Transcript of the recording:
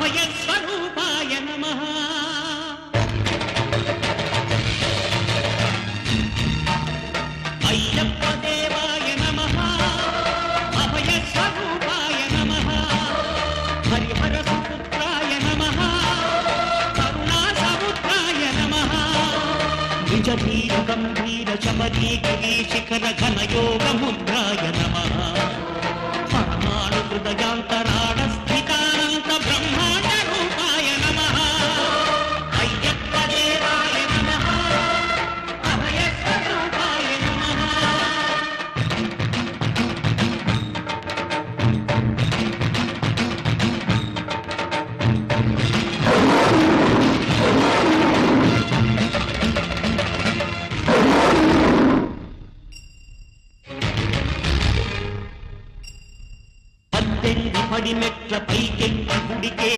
అభయస్వరూపాయ నమః. అయ్యప్ప దేవాయ నమః. అభయస్వరూపాయ నమః. హరిహర సుపుత్రాయ నమః. కరుణా సముద్రాయ నమః. నిజ ధీర గంభీర శబరీ గిరి శిఖర ఘన యోగ ముద్రాయ పరమాణు హృదయాంతరాడ పడి మెట్ల పైకెక్కి గుడికే